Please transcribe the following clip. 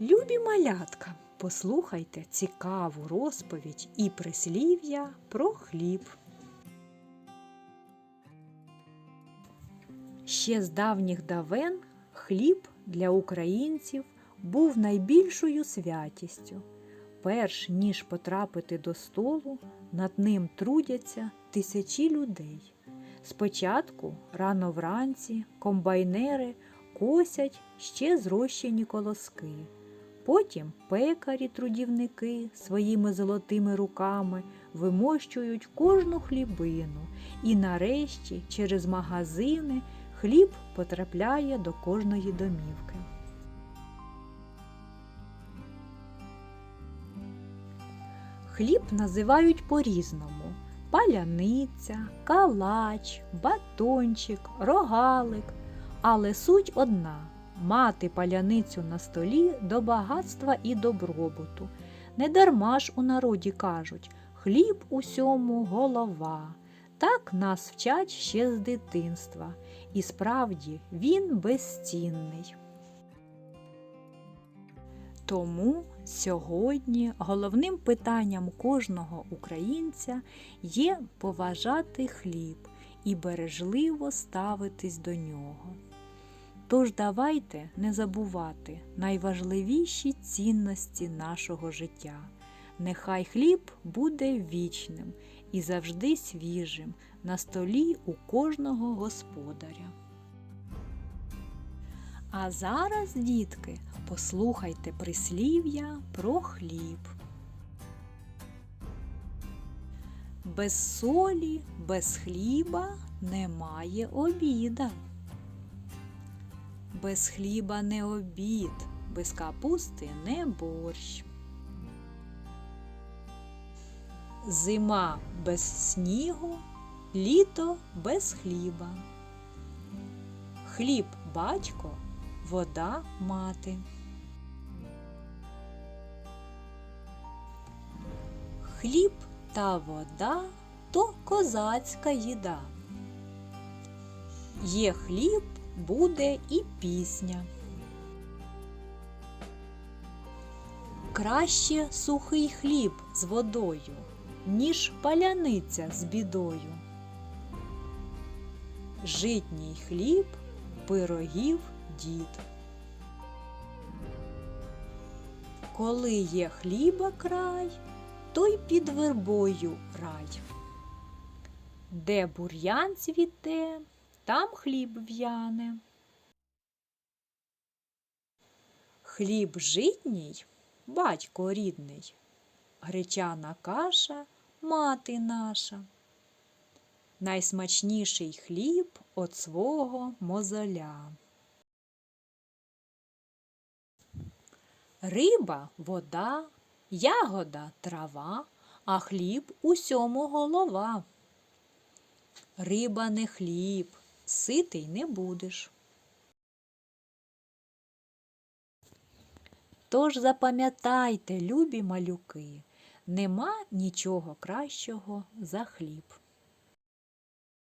Любі малятка, послухайте цікаву розповідь і прислів'я про хліб. Ще з давніх давен хліб для українців був найбільшою святістю. Перш ніж потрапити до столу, над ним трудяться тисячі людей. Спочатку, рано вранці, комбайнери косять ще зрощені колоски. Потім пекарі-трудівники своїми золотими руками вимощують кожну хлібину, і нарешті через магазини хліб потрапляє до кожної домівки. Хліб називають по-різному: паляниця, калач, батончик, рогалик. Але суть одна мати паляницю на столі до багатства і добробуту. Недарма ж у народі кажуть хліб усьому голова. Так нас вчать ще з дитинства, і справді він безцінний. Тому сьогодні головним питанням кожного українця є поважати хліб і бережливо ставитись до нього. Тож давайте не забувати найважливіші цінності нашого життя. Нехай хліб буде вічним і завжди свіжим на столі у кожного господаря. А зараз, дітки, послухайте прислів'я про хліб. Без солі, без хліба немає обіда. Без хліба не обід, без капусти не борщ. Зима без снігу, літо без хліба. Хліб батько, вода мати. Хліб та вода то козацька їда. Є хліб, буде і пісня. Краще сухий хліб з водою, ніж паляниця з бідою. Житній хліб, пирогів дід. Коли є хліба край, то й під вербою рай. Де бур'ян цвіте, там хліб в'яне. Хліб житній, батько рідний, гречана каша мати наша. Найсмачніший хліб от свого мозоля. Риба вода, ягода трава, а хліб усьому голова. Риба не хліб, ситий не будеш. Тож запам'ятайте, любі малюки, нема нічого кращого за хліб.